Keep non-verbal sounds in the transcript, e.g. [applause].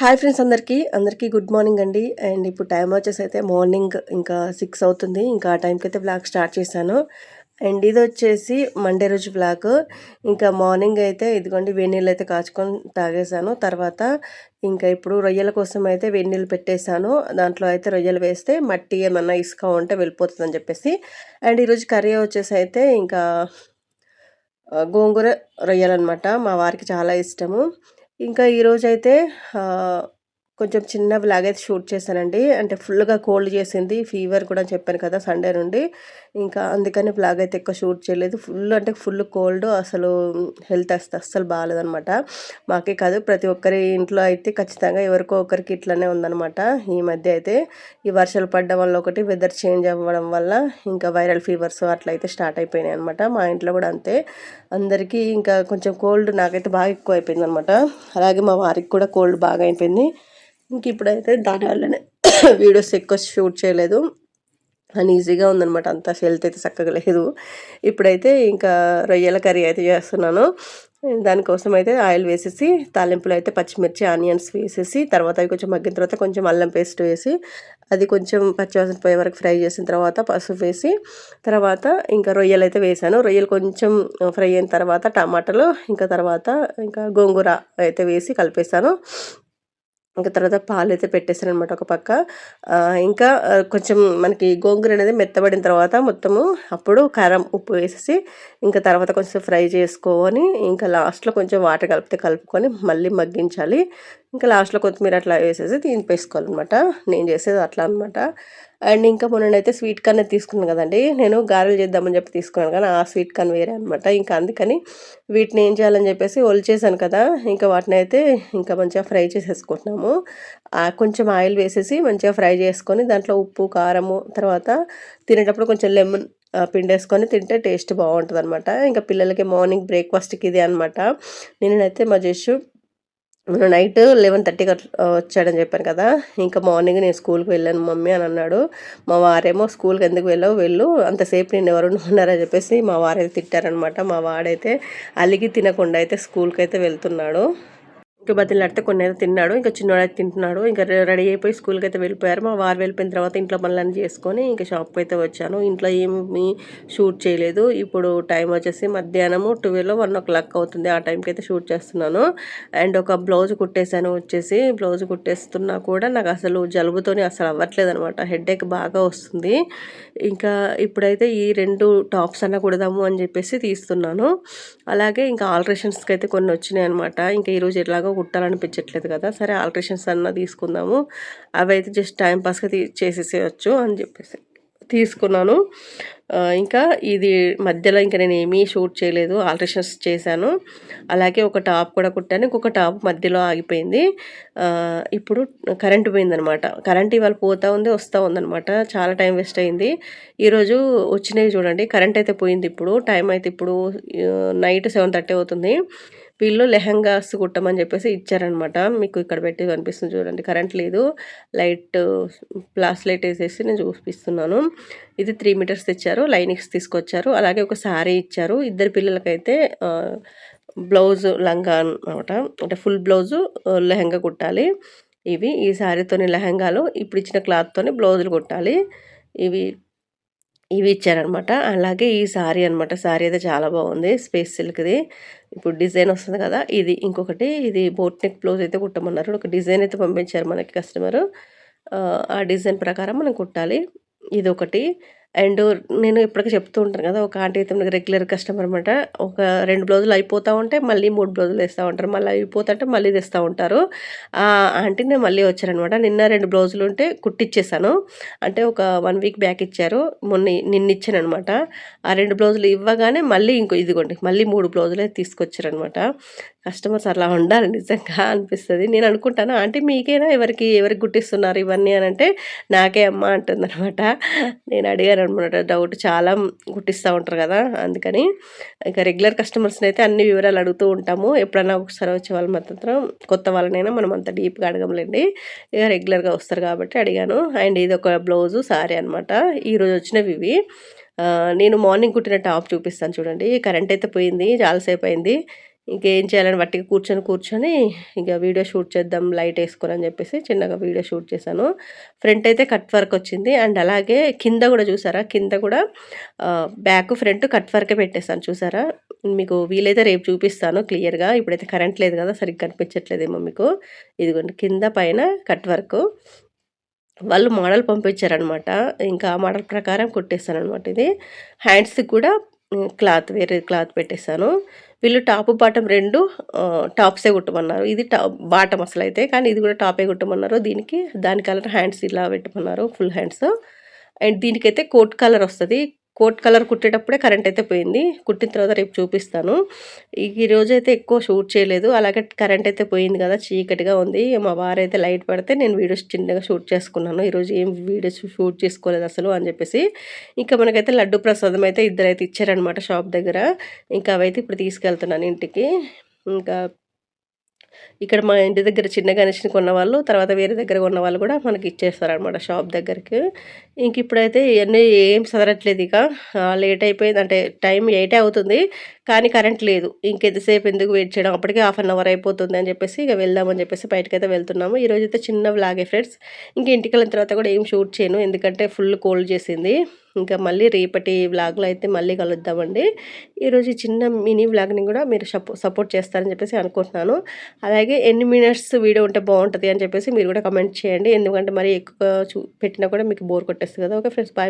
Hi friends అందరికీ. అందరికీ good morning అండి. అండ్ ఇప్పుడు టైం వచ్చేసి అయితే మార్నింగ్ ఇంకా సిక్స్ అవుతుంది. ఇంకా ఆ టైంకి అయితే బ్లాగ్ స్టార్ట్ చేశాను. అండ్ ఇది వచ్చేసి మండే రోజు బ్లాగ్ ఇంకా మార్నింగ్ అయితే ఇదిగోండి వేణీళ్ళు అయితే కాచుకొని తాగేశాను. తర్వాత ఇంకా ఇప్పుడు రొయ్యల కోసం అయితే వేణీళ్ళు పెట్టేశాను. దాంట్లో అయితే రొయ్యలు వేస్తే మట్టి ఏమన్నా ఇసుక ఉంటే వెళ్ళిపోతుందని చెప్పేసి. అండ్ ఈరోజు కర్రీ వచ్చేసి అయితే ఇంకా గోంగూర రొయ్యలు అనమాట మా వారికి చాలా ఇష్టము. ఇంకా ఈరోజైతే కొంచెం చిన్న బ్లాగ్ అయితే షూట్ చేశానండి. అంటే ఫుల్గా కోల్డ్ చేసింది. ఫీవర్ కూడా చెప్పాను కదా సండే నుండి. ఇంకా అందుకని బ్లాగ్ అయితే ఎక్కువ షూట్ చేయలేదు. ఫుల్ అంటే ఫుల్ కోల్డ్. అసలు హెల్త్ అసలు అస్సలు బాగాలేదనమాట. మాకే కాదు ప్రతి ఒక్కరి ఇంట్లో అయితే ఖచ్చితంగా ఎవరికో ఒకరికి ఇట్లానే ఉందనమాట. ఈ మధ్య అయితే ఈ వర్షాలు పడడం వల్ల ఒకటి వెదర్ చేంజ్ అవ్వడం వల్ల ఇంకా వైరల్ ఫీవర్స్ అట్లయితే స్టార్ట్ అయిపోయినాయి అనమాట. మా ఇంట్లో కూడా అంతే. అందరికీ ఇంకా కొంచెం కోల్డ్ నాకైతే బాగా ఎక్కువ అయిపోయింది అనమాట అలాగే మా వారికి కూడా కోల్డ్ బాగా అయిపోయింది. ఇంక ఇప్పుడైతే దానివల్లనే [coughs] వీడియోస్ ఎక్కువ షూట్ చేయలేదు. ఈజీగా ఉందనమాట అంత హెల్త్ అయితే చక్కగా లేదు. ఇప్పుడైతే ఇంకా రొయ్యల కర్రీ అయితే చేస్తున్నాను. దానికోసం అయితే ఆయిల్ వేసేసి తాలింపులో అయితే పచ్చిమిర్చి ఆనియన్స్ వేసేసి తర్వాత అవి కొంచెం మగ్గిన తర్వాత కొంచెం అల్లం పేస్ట్ వేసి అది కొంచెం పచ్చివాసన పోయే వరకు ఫ్రై చేసిన తర్వాత పసుపు వేసి తర్వాత ఇంకా రొయ్యలు అయితే వేసాను. రొయ్యలు కొంచెం ఫ్రై అయిన తర్వాత టమాటాలు ఇంకా తర్వాత ఇంకా గోంగూర అయితే వేసి కలిపేసాను. ఇంకా తర్వాత పాలు అయితే పెట్టేసాను అనమాట ఒక పక్క. ఇంకా కొంచెం మనకి గోంగూర అనేది మెత్తబడిన తర్వాత మొత్తము అప్పుడు కారం ఉప్పు వేసేసి ఇంకా తర్వాత కొంచెం ఫ్రై చేసుకొని ఇంకా లాస్ట్లో కొంచెం వాటర్ కలిపితే కలుపుకొని మళ్ళీ మగ్గించాలి. ఇంకా లాస్ట్లో కొత్తిమీర అట్లా వేసేసి తీనిపేసుకోవాలన్నమాట నేను చేసేది అట్లా అనమాట అండ్ ఇంకా మొన్నైతే స్వీట్ కార్న్ తీసుకున్నాను కదండి. నేను గారెలు చేద్దామని చెప్పి తీసుకున్నాను కానీ ఆ స్వీట్ కార్న్ వేరే అనమాట ఇంకా అందుకని వీటిని ఏం చేయాలని చెప్పేసి ఒలిచేసాను కదా. ఇంకా వాటిని అయితే ఇంకా మంచిగా ఫ్రై చేసేసుకుంటున్నాము. కొంచెం ఆయిల్ వేసేసి మంచిగా ఫ్రై చేసుకొని దాంట్లో ఉప్పు కారము తర్వాత తినేటప్పుడు కొంచెం లెమన్ పిండేసుకొని తింటే టేస్ట్ బాగుంటుంది అనమాట ఇంకా పిల్లలకి మార్నింగ్ బ్రేక్ఫాస్ట్కి ఇది అనమాట నేనైతే మా జస్ట్ మొన్న నైట్ లెవెన్ థర్టీకి వచ్చాడని చెప్పాను కదా. ఇంకా మార్నింగ్ నేను స్కూల్కి వెళ్ళాను మమ్మీ అని అన్నాడు. మా వారేమో స్కూల్కి ఎందుకు వెళ్ళావు వెళ్ళు. అంతసేపు నేను ఎవరు ఉన్నారని చెప్పేసి మా వారైతే తిట్టారనమాట మా వాడైతే అలిగి తినకుండా అయితే స్కూల్కి అయితే వెళ్తున్నాడు. ఇంకా బతిలాడితే కొన్ని అయితే తిన్నాడు ఇంకా చిన్నవాడు అయితే తింటున్నాడు ఇంకా రెడీ అయిపోయి స్కూల్కి అయితే వెళ్ళిపోయారు. మా వారు వెళ్ళిపోయిన తర్వాత ఇంట్లో పనులన్నీ చేసుకొని ఇంకా షాప్కి అయితే వచ్చాను. ఇంట్లో ఏమి షూట్ చేయలేదు. ఇప్పుడు టైం వచ్చేసి మధ్యాహ్నము ట్వెల్వ్ వన్ ఓ క్లాక్ అవుతుంది. ఆ టైంకి అయితే షూట్ చేస్తున్నాను. అండ్ ఒక బ్లౌజ్ కుట్టేశాను వచ్చేసి. బ్లౌజ్ కుట్టేస్తున్నా కూడా నాకు అసలు జలుబుతోని అసలు అవ్వట్లేదు అనమాట హెడేక్ బాగా వస్తుంది. ఇంకా ఇప్పుడైతే ఈ రెండు టాప్స్ అన్న కుడదాము అని చెప్పేసి తీస్తున్నాను. అలాగే ఇంకా ఆల్ట్రేషన్స్కి అయితే కొన్ని వచ్చినాయి అనమాట ఇంకా ఈరోజు ఎట్లాగో కుట్టాలనిపించట్లేదు కదా సరే ఆల్ట్రేషన్స్ అన్న తీసుకుందాము. అవి అయితే జస్ట్ టైం పాస్గా తీ చేసేసేయచ్చు అని చెప్పేసి తీసుకున్నాను. ఇంకా ఇది మధ్యలో ఇంకా నేను ఏమీ షూట్ చేయలేదు ఆల్ట్రేషన్స్ చేశాను. అలాగే ఒక టాప్ కూడా కుట్టాను ఇంకొక టాప్ మధ్యలో ఆగిపోయింది. ఇప్పుడు కరెంట్ పోయిందనమాట. కరెంట్ ఇవాళ పోతూ ఉంది వస్తూ ఉందనమాట. చాలా టైం వేస్ట్ అయింది. ఈరోజు వచ్చినవి చూడండి కరెంట్ అయితే పోయింది ఇప్పుడు టైం అయితే ఇప్పుడు నైట్ సెవెన్ థర్టీ అవుతుంది. వీళ్ళు లెహంగాస్ కుట్టమని చెప్పేసి ఇచ్చారనమాట. మీకు ఇక్కడ పెట్టి కనిపిస్తుంది చూడండి. కరెంట్ లేదు. లైట్ ప్లాస్ లైట్ వేసేసి నేను చూపిస్తున్నాను. ఇది త్రీ మీటర్స్ తెచ్చారు. లైనింగ్స్ తీసుకొచ్చారు. అలాగే ఒక శారీ ఇచ్చారు. ఇద్దరు పిల్లలకైతే బ్లౌజ్ లంగా అనమాట. అంటే ఫుల్ బ్లౌజు లెహంగా కుట్టాలి. ఇవి ఈ శారీతోని లెహంగాలు. ఇప్పుడు ఇచ్చిన క్లాత్తోని బ్లౌజులు కుట్టాలి. ఇవి ఇవి ఇచ్చారనమాట. అలాగే ఈ శారీ అనమాట. శారీ అయితే చాలా బాగుంది. స్పేస్ సిల్క్ది. ఇప్పుడు డిజైన్ వస్తుంది కదా ఇది ఇంకొకటి. ఇది బోట్ నెక్ బ్లౌజ్ అయితే కుట్టమన్నారు. ఒక డిజైన్ అయితే పంపించారు మనకి కస్టమరు. ఆ డిజైన్ ప్రకారం మనం కుట్టాలి. ఇది ఒకటి అండ్ నేను ఇప్పటికీ చెప్తూ ఉంటాను కదా ఒక ఆంటీ అయితే మనకి రెగ్యులర్ కస్టమర్ అనమాట ఒక రెండు బ్లౌజులు అయిపోతూ ఉంటే మళ్ళీ మూడు బ్లౌజులు వేస్తూ ఉంటారు. మళ్ళీ అయిపోతుంటే మళ్ళీ తెస్తూ ఉంటారు. ఆ ఆంటీనే మళ్ళీ వచ్చారనమాట నిన్న రెండు బ్లౌజులు ఉంటే కుట్టిచ్చేసాను. అంటే ఒక వన్ వీక్ బ్యాక్ ఇచ్చారు. మొన్న నిన్న ఇచ్చాను అనమాట ఆ రెండు బ్లౌజులు ఇవ్వగానే మళ్ళీ ఇంకో ఇదిగోండి మళ్ళీ మూడు బ్లౌజులే తీసుకొచ్చారనమాట కస్టమర్స్ అలా ఉండాలి నిజంగా అనిపిస్తుంది. నేను అనుకుంటాను ఆంటీ మీకేనా ఎవరికి ఎవరికి గుట్టిస్తున్నారు ఇవన్నీ? అని అంటే నాకే అమ్మ అంటుందనమాట నేను అడిగాను అనమాట డౌట్ చాలా గుట్టిస్తూ ఉంటారు కదా? అందుకని ఇక రెగ్యులర్ కస్టమర్స్ని అయితే అన్ని వివరాలు అడుగుతూ ఉంటాము. ఎప్పుడైనా ఒకసారి వచ్చే వాళ్ళు మాత్రం కొత్త వాళ్ళనైనా మనం అంత డీప్గా అడగంలేండి ఇక రెగ్యులర్గా వస్తారు కాబట్టి అడిగాను. అండ్ ఇది ఒక బ్లౌజు సారీ అనమాట ఈరోజు వచ్చినవి ఇవి. నేను మార్నింగ్ కుట్టిన టాప్ చూపిస్తాను చూడండి. కరెంట్ అయితే పోయింది చాలాసేపు అయింది. ఇంకేం చేయాలని వట్టిగా కూర్చొని కూర్చొని ఇక వీడియో షూట్ చేద్దాం లైట్ వేసుకొని అని చెప్పేసి చిన్నగా వీడియో షూట్ చేశాను. ఫ్రంట్ అయితే కట్ వర్క్ వచ్చింది. అండ్ అలాగే కింద కూడా చూసారా? కింద కూడా బ్యాక్ ఫ్రంట్ కట్ వర్కే పెట్టేస్తాను చూసారా? మీకు వీలైతే రేపు చూపిస్తాను క్లియర్గా. ఇప్పుడైతే కరెంట్ లేదు కదా సరిగ్గా కనిపించట్లేదేమో మీకు. ఇదిగోండి కింద పైన కట్ వర్క్. వాళ్ళు మోడల్ పంపించారనమాట. ఇంకా ఆ మోడల్ ప్రకారం కుట్టేస్తాను ఇది. హ్యాండ్స్కి కూడా క్లాత్ వేరే క్లాత్ పెట్టేశాను. వీళ్ళు టాప్ బాటమ్ రెండు టాప్సే కుట్టమన్నారు. ఇది టాప్ బాటమ్ అసలు అయితే కానీ ఇది కూడా టాపే కుట్టమన్నారు. దీనికి దాని కలర్ హ్యాండ్స్ ఇలా పెట్టమన్నారు ఫుల్ హ్యాండ్స్. అండ్ దీనికైతే కోట్ కలర్ వస్తుంది. కోట్ కలర్ కుట్టేటప్పుడే కరెంట్ అయితే పోయింది. కుట్టిన తర్వాత రేపు చూపిస్తాను. ఈ రోజు అయితే ఎక్కువ షూట్ చేయలేదు. అలాగే కరెంట్ అయితే పోయింది కదా చీకటిగా ఉంది. మా వారైతే లైట్ పడితే నేను వీడియోస్ చిన్నగా షూట్ చేసుకున్నాను. ఈరోజు ఏం వీడియోస్ షూట్ చేసుకోలేదు అసలు అని చెప్పేసి. ఇంకా మనకైతే లడ్డు ప్రసాదం అయితే ఇద్దరైతే ఇచ్చారనమాట షాప్ దగ్గర. ఇంకా అవైతే ఇప్పుడు తీసుకెళ్తున్నాను ఇంటికి. ఇంకా ఇక్కడ మా ఇంటి దగ్గర చిన్న గణేష్ని కొన్న వాళ్ళు తర్వాత వేరే దగ్గర కొన్న వాళ్ళు కూడా మనకి ఇచ్చేస్తారనమాట షాప్ దగ్గరికి. ఇంక ఇప్పుడైతే ఇవన్నీ ఏం సదరట్లేదు ఇక. లేట్ అయిపోయింది. అంటే టైం ఎయిటే అవుతుంది. కానీ కరెంట్ లేదు. ఇంకెంతసేపు ఎందుకు వెయిట్ చేయడం? అప్పటికే హాఫ్ అన్ అవర్ అయిపోతుంది అని చెప్పేసి ఇక వెళ్దామని చెప్పేసి బయటకైతే వెళ్తున్నాము. ఈరోజు అయితే చిన్న వ్లాగే ఫ్రెండ్స్. ఇంక ఇంటికి వెళ్ళిన తర్వాత కూడా ఏం షూట్ చేయను. ఎందుకంటే ఫుల్ కోల్డ్ చేసింది. ఇంకా మళ్ళీ రేపటి వ్లాగ్లో అయితే మళ్ళీ కలుద్దామండి. ఈరోజు చిన్న మినీ వ్లాగ్ని కూడా మీరు సపోర్ట్ చేస్తారని చెప్పేసి అనుకుంటున్నాను. అలాగే ఎన్ని మినిట్స్ వీడియో ఉంటే బాగుంటుంది అని చెప్పేసి మీరు కూడా కమెంట్ చేయండి. ఎందుకంటే మరి ఎక్కువ చూ పెట్టినా కూడా మీకు బోర్ కొట్టేస్తుంది కదా. Okay friends bye